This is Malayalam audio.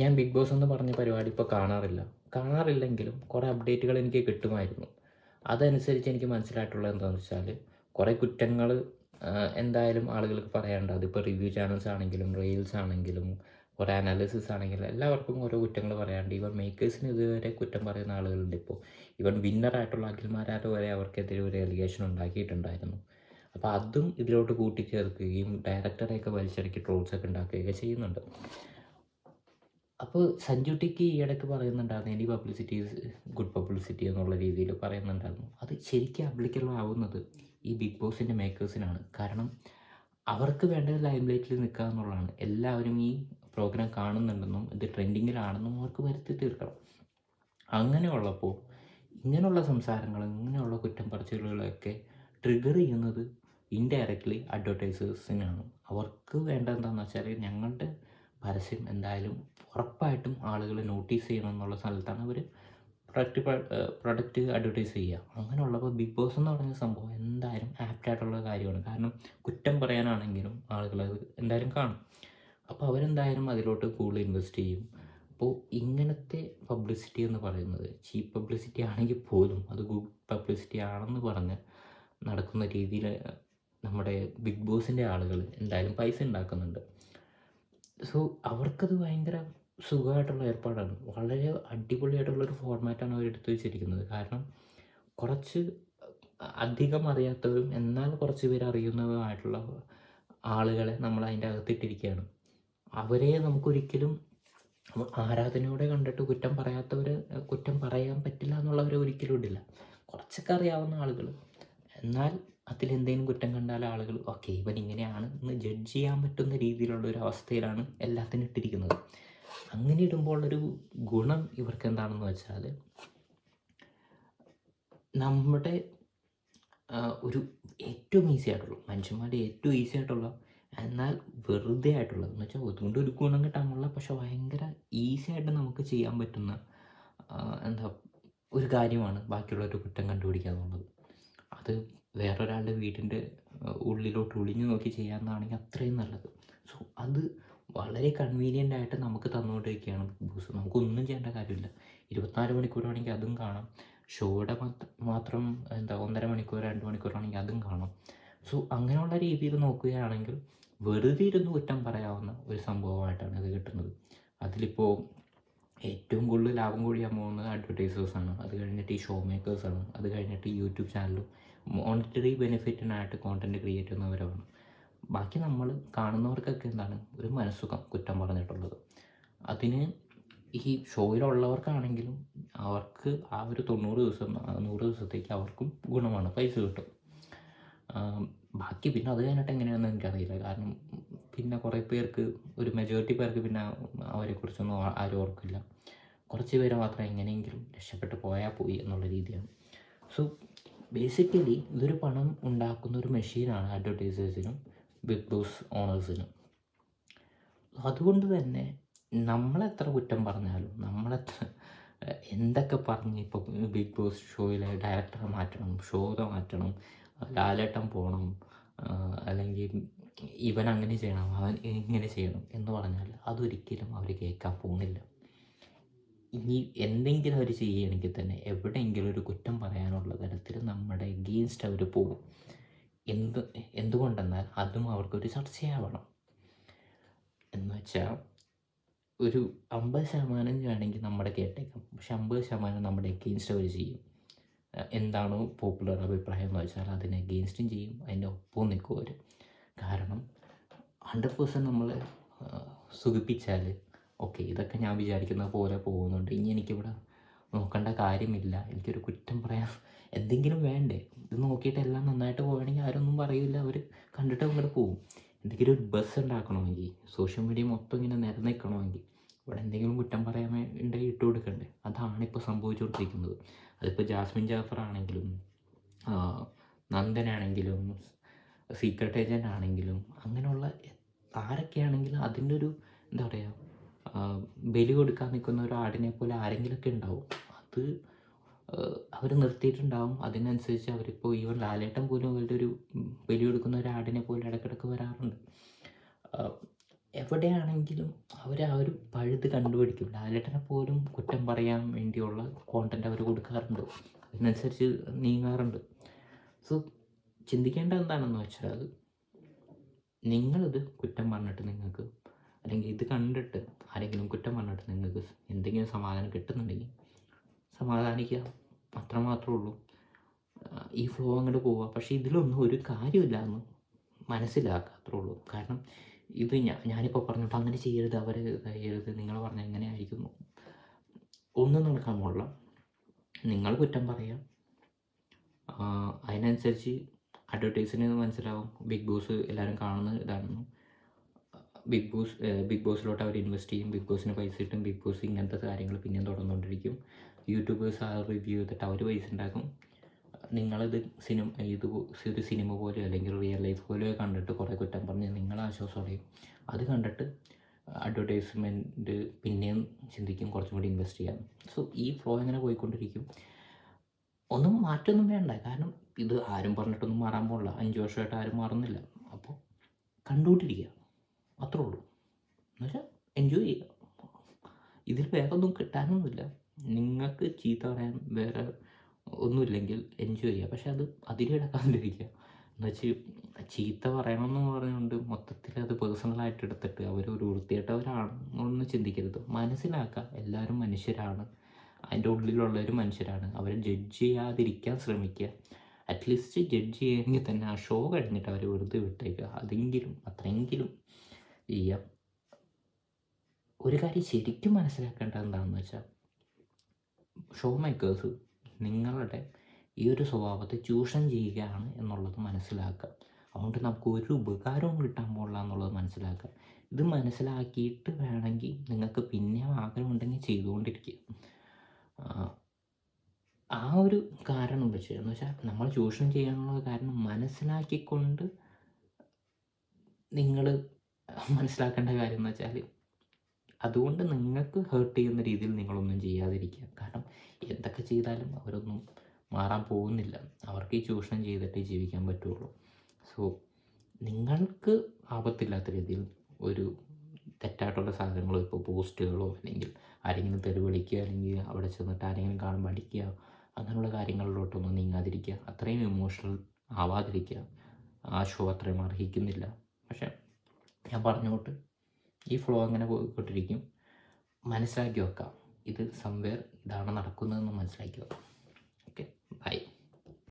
ഞാൻ ബിഗ് ബോസ് എന്ന് പറഞ്ഞ പരിപാടി ഇപ്പോൾ കാണാറില്ല. കാണാറില്ലെങ്കിലും കുറേ അപ്ഡേറ്റുകൾ എനിക്ക് കിട്ടുമായിരുന്നു. അതനുസരിച്ച് എനിക്ക് മനസ്സിലായിട്ടുള്ളത് എന്താണെന്ന് വെച്ചാൽ കുറേ കുറ്റങ്ങൾ എന്തായാലും ആളുകൾക്ക് പറയാനുണ്ട്. അതിപ്പോൾ റിവ്യൂ ചാനൽസ് ആണെങ്കിലും റീൽസ് ആണെങ്കിലും കുറേ അനാലിസിസ് ആണെങ്കിലും എല്ലാവർക്കും ഓരോ കുറ്റങ്ങൾ പറയാനുണ്ട്. ഇവൻ മേക്കേഴ്സിന് ഇതുവരെ കുറ്റം പറയുന്ന ആളുകളുണ്ട് ഇപ്പോൾ ഇവൻ വിന്നറായിട്ടുള്ള അഖിൽമാരാറ് വരെ അവർക്കെതിരെ ഒരു എലിഗേഷൻ ഉണ്ടാക്കിയിട്ടുണ്ടായിരുന്നു. അപ്പോൾ അതും ഇതിലോട്ട് കൂട്ടിച്ചേർക്കുകയും ഡയറക്ടറെയൊക്കെ വലിച്ചിറക്കി ട്രോൾസൊക്കെ ഉണ്ടാക്കുകയൊക്കെ ചെയ്യുന്നുണ്ട്. അപ്പോൾ സഞ്ജു ടിക്ക് ഈ ഇടയ്ക്ക് പറയുന്നുണ്ടായിരുന്നു എനി പബ്ലിസിറ്റി ഗുഡ് പബ്ലിസിറ്റി എന്നുള്ള രീതിയിൽ പറയുന്നുണ്ടായിരുന്നു. അത് ശരിക്കും അപ്ലിക്കബിൾ ആവുന്നത് ഈ ബിഗ് ബോസിന്റെ മേക്കേഴ്സിനാണ് കാരണം അവർക്ക് വേണ്ടത് ലൈം ലൈറ്റിൽ നിൽക്കുക എന്നുള്ളതാണ്. എല്ലാവരും ഈ പ്രോഗ്രാം കാണുന്നുണ്ടെന്നും ഇത് ട്രെൻഡിങ്ങിലാണെന്നും അവർക്ക് വരുത്തി തീർക്കണം. അങ്ങനെയുള്ളപ്പോൾ ഇങ്ങനെയുള്ള സംസാരങ്ങൾ ഇങ്ങനെയുള്ള കുറ്റം പറച്ചിലുകളൊക്കെ ട്രിഗർ ചെയ്യുന്നത് ഇൻഡയറക്റ്റ്ലി അഡ്വർടൈസേഴ്സിനാണ് അവർക്ക് വേണ്ട എന്താണെന്ന് വെച്ചാൽ ഞങ്ങളുടെ പരസ്യം എന്തായാലും ഉറപ്പായിട്ടും ആളുകൾ നോട്ടീസ് ചെയ്യണം എന്നുള്ള സ്ഥലത്താണ് അവർ പ്രൊഡക്റ്റ് പ്രൊഡക്റ്റ് അഡ്വർടൈസ് ചെയ്യുക. അങ്ങനെയുള്ളപ്പോൾ ബിഗ് ബോസ് എന്ന് പറഞ്ഞ സംഭവം എന്തായാലും ആപ്റ്റായിട്ടുള്ള കാര്യമാണ്. കാരണം കുറ്റം പറയാനാണെങ്കിലും ആളുകൾ അത് എന്തായാലും കാണും. അപ്പോൾ അവരെന്തായാലും അതിലോട്ട് കൂടുതൽ ഇൻവെസ്റ്റ് ചെയ്യും. അപ്പോൾ ഇങ്ങനത്തെ പബ്ലിസിറ്റി എന്ന് പറയുന്നത് ചീപ്പ് പബ്ലിസിറ്റി ആണെങ്കിൽ പോലും അത് ഗുഡ് പബ്ലിസിറ്റി ആണെന്ന് പറഞ്ഞ് നടക്കുന്ന രീതിയിൽ നമ്മുടെ ബിഗ് ബോസിന്റെ ആളുകൾ എന്തായാലും പൈസ ഉണ്ടാക്കുന്നുണ്ട്. സോ അവർക്കത് ഭയങ്കര സുഖമായിട്ടുള്ള ഏർപ്പാടാണ്. വളരെ അടിപൊളിയായിട്ടുള്ളൊരു ഫോർമാറ്റാണ് അവർ എടുത്തു വെച്ചിരിക്കുന്നത്. കാരണം കുറച്ച് അധികം അറിയാത്തവരും എന്നാൽ കുറച്ച് പേര് അറിയുന്നതുമായിട്ടുള്ള ആളുകളെ നമ്മൾ അതിന്റെ അകത്തിട്ടിരിക്കുകയാണ് അവരെ നമുക്കൊരിക്കലും ആരാധനയോടെ കണ്ടിട്ട് കുറ്റം പറയാത്തവർ കുറ്റം പറയാൻ പറ്റില്ല എന്നുള്ളവരെ ഒരിക്കലും ഇടില്ല. കുറച്ചൊക്കെ അറിയാവുന്ന ആളുകൾ എന്നാൽ അതിലെന്തെങ്കിലും കുറ്റം കണ്ടാൽ ആളുകൾ ഓക്കെ ഇവൻ ഇങ്ങനെയാണ് എന്ന് ജഡ്ജ് ചെയ്യാൻ പറ്റുന്ന രീതിയിലുള്ള ഒരു അവസ്ഥയിലാണ് എല്ലാത്തിനും ഇട്ടിരിക്കുന്നത്. അങ്ങനെ ഇടുമ്പോൾ ഒരു ഗുണം ഇവർക്ക് എന്താണെന്ന് വെച്ചാൽ നമ്മുടെ ഒരു ഏറ്റവും ഈസി ആയിട്ടുള്ള മനുഷ്യന്മാരുടെ ഏറ്റവും ഈസി ആയിട്ടുള്ള എന്നാൽ വെറുതെ ആയിട്ടുള്ളത് എന്ന് വെച്ചാൽ അതുകൊണ്ട് ഒരു ഗുണം കിട്ടാനുള്ള പക്ഷെ ഭയങ്കര ഈസി ആയിട്ട് നമുക്ക് ചെയ്യാൻ പറ്റുന്ന എന്താ ഒരു കാര്യമാണ് ബാക്കിയുള്ളവരുടെ കുറ്റം കണ്ടുപിടിക്കുക എന്നുള്ളത്. അത് വേറൊരാളുടെ വീടിന്റെ ഉള്ളിലോട്ട് ഒളിഞ്ഞു നോക്കി ചെയ്യാമെന്നാണെങ്കിൽ അത്രയും നല്ലത്. സോ അത് വളരെ കൺവീനിയന്റ് ആയിട്ട് നമുക്ക് തന്നുകൊണ്ടിരിക്കുകയാണ് ബിഗ് ബോസ്. നമുക്കൊന്നും ചെയ്യേണ്ട കാര്യമില്ല. ഇരുപത്തിനാല് മണിക്കൂറാണെങ്കിൽ അതും കാണാം. ഷോയുടെ മാത്രം എന്താ ഒന്നര മണിക്കൂർ രണ്ട് മണിക്കൂറാണെങ്കിൽ അതും കാണാം. സോ അങ്ങനെയുള്ള രീതിയിൽ നോക്കുകയാണെങ്കിൽ വെറുതെ ഇരുന്ന് കുറ്റം പറയാവുന്ന ഒരു സംഭവമായിട്ടാണ് ഇത് കിട്ടുന്നത്. അതിലിപ്പോൾ ഏറ്റവും കൂടുതൽ ലാഭം കൂടിയാൻ പോകുന്നത് അഡ്വർടൈസേഴ്സാണ് അത് കഴിഞ്ഞിട്ട് ഈ ഷോ മേക്കേഴ്സാണ് അത് കഴിഞ്ഞിട്ട് യൂട്യൂബ് ചാനലും മോണിറ്ററി ബെനിഫിറ്റിനായിട്ട് കോണ്ടന്റ് ക്രിയേറ്റ് ചെയ്യുന്നവരാണ്. ബാക്കി നമ്മൾ കാണുന്നവർക്കൊക്കെ എന്താണ്? ഒരു മനസ്സുഖം കുറ്റം പറഞ്ഞിട്ടുള്ളത്. അതിന് ഈ ഷോയിലുള്ളവർക്കാണെങ്കിലും അവർക്ക് ആ ഒരു തൊണ്ണൂറ് ദിവസം നൂറ് ദിവസത്തേക്ക് അവർക്കും ഗുണമാണ് പൈസ കിട്ടും. ബാക്കി പിന്നെ അത് കഴിഞ്ഞിട്ട് എങ്ങനെയാണെന്ന് എനിക്കറിയില്ല. കാരണം പിന്നെ കുറേ പേർക്ക് ഒരു മെജോറിറ്റി പേർക്ക് പിന്നെ അവരെക്കുറിച്ചൊന്നും ആരും ഓർക്കില്ല. കുറച്ച് പേര് മാത്രം എങ്ങനെയെങ്കിലും രക്ഷപ്പെട്ട് പോയാൽ പോയി എന്നുള്ള രീതിയാണ്. സോ ബേസിക്കലി ഇതൊരു പണം ഉണ്ടാക്കുന്ന ഒരു മെഷീനാണ് അഡ്വർടൈസേഴ്സിനും ബിഗ് ബോസ് ഓണേഴ്സിനും അതുകൊണ്ട് തന്നെ നമ്മളെത്ര കുറ്റം പറഞ്ഞാലും നമ്മളെത്ര എന്തൊക്കെ പറഞ്ഞ് ഇപ്പോൾ ബിഗ് ബോസ് ഷോയിലെ ഡയറക്ടറെ മാറ്റണം ഷോ മാറ്റണം ലാലേട്ടൻ പോകണം അല്ലെങ്കിൽ ഇവൻ അങ്ങനെ ചെയ്യണം അവൻ ഇങ്ങനെ ചെയ്യണം എന്ന് പറഞ്ഞാൽ അതൊരിക്കലും അവർ കേൾക്കാൻ പോകുന്നില്ല. ഇനി എന്തെങ്കിലും അവർ ചെയ്യുകയാണെങ്കിൽ തന്നെ എവിടെയെങ്കിലും ഒരു കുറ്റം പറയാനുള്ള തരത്തിൽ നമ്മുടെ എഗെയിൻസ്റ്റ് അവർ പോകും. എന്ത് എന്തുകൊണ്ടെന്നാൽ അതും അവർക്കൊരു ചർച്ചയാവണം. എന്ന് വെച്ചാൽ ഒരു അമ്പത് ശതമാനം വേണമെങ്കിൽ നമ്മുടെ കേട്ടേക്കാം. പക്ഷെ അമ്പത് ശതമാനം നമ്മുടെ എഗെയിൻസ്റ്റ് അവർ ചെയ്യും. എന്താണോ പോപ്പുലർ അഭിപ്രായം എന്ന് വെച്ചാൽ അതിനെ എഗെയിൻസ്റ്റും ചെയ്യും അതിന്റെ ഒപ്പവും നിൽക്കും അവർ കാരണം ഹൺഡ്രഡ് പേഴ്സന്റ് നമ്മൾ സുഖിപ്പിച്ചാൽ ഓക്കെ ഇതൊക്കെ ഞാൻ വിചാരിക്കുന്ന പോലെ പോകുന്നുണ്ട്. ഇനി എനിക്കിവിടെ നോക്കേണ്ട കാര്യമില്ല. എനിക്കൊരു കുറ്റം പറയാൻ എന്തെങ്കിലും വേണ്ടേ? ഇത് നോക്കിയിട്ട് എല്ലാം നന്നായിട്ട് പോവുകയാണെങ്കിൽ ആരൊന്നും പറയില്ല. അവർ കണ്ടിട്ട് അങ്ങോട്ട് പോകും എന്തെങ്കിലും ഒരു ബസ് ഉണ്ടാക്കണമെങ്കിൽ സോഷ്യൽ മീഡിയ മൊത്തം ഇങ്ങനെ നിരന്നിക്കണമെങ്കിൽ ഇവിടെ എന്തെങ്കിലും കുറ്റം പറയാൻ വേണ്ടി ഇട്ട് കൊടുക്കണ്ടേ? അതാണ് ഇപ്പോൾ സംഭവിച്ചുകൊണ്ടിരിക്കുന്നത്. അതിപ്പോൾ ജാസ്മിൻ ജാഫർ ആണെങ്കിലും നന്ദനാണെങ്കിലും സീക്രട്ട് ഏജന്റ് ആണെങ്കിലും അങ്ങനെയുള്ള ആരൊക്കെയാണെങ്കിലും അതിന്റെ ഒരു എന്താ പറയുക ബലി കൊടുക്കാൻ നിൽക്കുന്ന ഒരു ആടിനെ പോലെ ആരെങ്കിലുമൊക്കെ ഉണ്ടാവും. അത് അവർ നിർത്തിയിട്ടുണ്ടാവും. അതിനനുസരിച്ച് അവരിപ്പോൾ ഈവൻ ലാലേട്ടൻ പോലും അവരുടെ ഒരു ബലി കൊടുക്കുന്ന ഒരു ആടിനെ പോലെ ഇടയ്ക്കിടയ്ക്ക് വരാറുണ്ട്. എവിടെയാണെങ്കിലും അവർ ആ ഒരു പഴുത് കണ്ടുപിടിക്കും. ലാലേട്ടനെ പോലും കുറ്റം പറയാൻ വേണ്ടിയുള്ള കോണ്ടന്റ് അവർ കൊടുക്കാറുണ്ട്. അതിനനുസരിച്ച് നീങ്ങാറുണ്ട്. സോ ചിന്തിക്കേണ്ടത് എന്താണെന്ന് വെച്ചാൽ നിങ്ങളിത് കുറ്റം പറഞ്ഞിട്ട് നിങ്ങൾക്ക് അല്ലെങ്കിൽ ഇത് കണ്ടിട്ട് ആരെങ്കിലും കുറ്റം പറഞ്ഞിട്ട് നിങ്ങൾക്ക് എന്തെങ്കിലും സമാധാനം കിട്ടുന്നുണ്ടെങ്കിൽ സമാധാനിക്കുക. അത്രമാത്രമേ ഉള്ളൂ. ഈ ഫ്ലോ അങ്ങോട്ട് പോവുക. പക്ഷേ ഇതിലൊന്നും ഒരു കാര്യമില്ല എന്ന് മനസ്സിലാക്കുക. അത്രേ ഉള്ളൂ. കാരണം ഇത് ഞാൻ ഞാനിപ്പോൾ പറഞ്ഞിട്ട് അങ്ങനെ ചെയ്യരുത് അവരെ ചെയ്യരുത് നിങ്ങൾ പറഞ്ഞാൽ എങ്ങനെ ആയിരിക്കുന്നു ഒന്നും നടക്കാൻ പോകില്ല നിങ്ങൾ കുറ്റം പറയാം. അതിനനുസരിച്ച് അഡ്വർടൈസിന് മനസ്സിലാവും. ബിഗ് ബോസ് എല്ലാവരും കാണുന്ന ഇതാണെന്ന്. ബിഗ് ബോസ് ബിഗ് ബോസിലോട്ട് അവർ ഇൻവെസ്റ്റ് ചെയ്യും. ബിഗ് ബോസിന് പൈസ കിട്ടും. ബിഗ് ബോസ് ഇങ്ങനത്തെ കാര്യങ്ങൾ പിന്നെയും തുടർന്നുകൊണ്ടിരിക്കും. യൂട്യൂബേഴ്സ് ആ റിവ്യൂ ചെയ്തിട്ട് അവർ പൈസ ഉണ്ടാക്കും നിങ്ങളിത് സിനിമ ഇത് ഒരു സിനിമ പോലെയോ അല്ലെങ്കിൽ റിയൽ ലൈഫ് പോലെയോ കണ്ടിട്ട് കുറേ കുറ്റം പറഞ്ഞ് നിങ്ങൾ ആശ്വാസമടയും അത് കണ്ടിട്ട് അഡ്വർടൈസ്മെന്റ് പിന്നെയും ചിന്തിക്കും കുറച്ചും കൂടി ഇൻവെസ്റ്റ് ചെയ്യാം സോ ഈ ഫ്ലോ ഇങ്ങനെ പോയിക്കൊണ്ടിരിക്കും? ഒന്നും മാറ്റമൊന്നും വേണ്ട. കാരണം ഇത് ആരും പറഞ്ഞിട്ടൊന്നും മാറാൻ പോകില്ല അഞ്ച് വർഷമായിട്ട് ആരും മാറുന്നില്ല. അപ്പോൾ കണ്ടുകൊണ്ടിരിക്കുക അത്രേ ഉള്ളൂ. എന്നുവെച്ചാൽ എൻജോയ് ചെയ്യുക ഇതിൽ വേറെ ഒന്നും കിട്ടാനൊന്നുമില്ല. നിങ്ങൾക്ക് ചീത്ത പറയാൻ വേറെ ഒന്നുമില്ലെങ്കിൽ എൻജോയ് ചെയ്യുക പക്ഷെ അത് അതിലിടക്കാണ്ടിരിക്കുക എന്നുവെച്ച് ചീത്ത പറയണമെന്ന് പറഞ്ഞുകൊണ്ട് മൊത്തത്തിൽ അത് പേഴ്സണലായിട്ട് എടുത്തിട്ട് ഒരു വൃത്തിയായിട്ടവരാണെന്നൊന്നും ചിന്തിക്കരുത്. മനസ്സിലാക്കുക എല്ലാവരും മനുഷ്യരാണ്. അതിന്റെ ഉള്ളിലുള്ളവർ മനുഷ്യരാണ്. അവരെ ജഡ്ജ് ചെയ്യാതിരിക്കാൻ ശ്രമിക്കുക. അറ്റ്ലീസ്റ്റ് ജഡ്ജ് ചെയ്യണമെങ്കിൽ തന്നെ ആ ഷോ കഴിഞ്ഞിട്ട് അവരെ വെറുതെ വിട്ടേക്കുക. അതെങ്കിലും അത്രയെങ്കിലും ചെയ്യുക ഒരു കാര്യം ശരിക്കും മനസ്സിലാക്കേണ്ടത് എന്താണെന്ന് വെച്ചാൽ ഷോ മേക്കേഴ്സ് നിങ്ങളുടെ ഈ ഒരു സ്വഭാവത്തെ ചൂഷണം ചെയ്യുകയാണ് എന്നുള്ളത് മനസ്സിലാക്കുക. അതുകൊണ്ട് നമുക്ക് ഒരു ഉപകാരവും കിട്ടാൻ പോകില്ല എന്നുള്ളത് മനസ്സിലാക്കുക. ഇത് മനസ്സിലാക്കിയിട്ട് വേണമെങ്കിൽ നിങ്ങൾക്ക് പിന്നെ ആഗ്രഹമുണ്ടെങ്കിൽ ചെയ്തുകൊണ്ടിരിക്കുക. ആ ഒരു കാരണം വെച്ച് എന്ന് വെച്ചാൽ നമ്മൾ ചൂഷണം ചെയ്യാനുള്ള കാരണം മനസ്സിലാക്കിക്കൊണ്ട് നിങ്ങൾ മനസ്സിലാക്കേണ്ട കാര്യം എന്ന് വെച്ചാൽ അതുകൊണ്ട് നിങ്ങൾക്ക് ഹേർട്ട് ചെയ്യുന്ന രീതിയിൽ നിങ്ങളൊന്നും ചെയ്യാതിരിക്കുക. കാരണം എന്തൊക്കെ ചെയ്താലും അവരൊന്നും മാറാൻ പോകുന്നില്ല. അവർക്ക് ഈ ചൂഷണം ചെയ്തിട്ട് ജീവിക്കാൻ പറ്റുള്ളൂ. സോ നിങ്ങൾക്ക് ആപത്തില്ലാത്ത രീതിയിൽ ഒരു തെറ്റായിട്ടുള്ള സാധനങ്ങളോ ഇപ്പോൾ പോസ്റ്റുകളോ അല്ലെങ്കിൽ ആരെങ്കിലും തെറി വിളിക്കുക അല്ലെങ്കിൽ അവിടെ ചെന്നിട്ട് ആരെങ്കിലും കാണുമ്പോൾ അടിക്കുക അങ്ങനെയുള്ള കാര്യങ്ങളിലോട്ടൊന്നും നീങ്ങാതിരിക്കുക. അത്രയും ഇമോഷണൽ ആവാതിരിക്കുക. ആ ഷോ അത്രയും അർഹിക്കുന്നില്ല. പക്ഷേ ഞാൻ പറഞ്ഞോട്ട് ഈ ഫ്ലോ അങ്ങനെ പോയിക്കൊണ്ടിരിക്കും. മനസ്സിലാക്കി വെക്കാം. ഇത് സംവേർ ഇതാണ് നടക്കുന്നതെന്ന് മനസ്സിലാക്കി വെക്കാം. Okay bye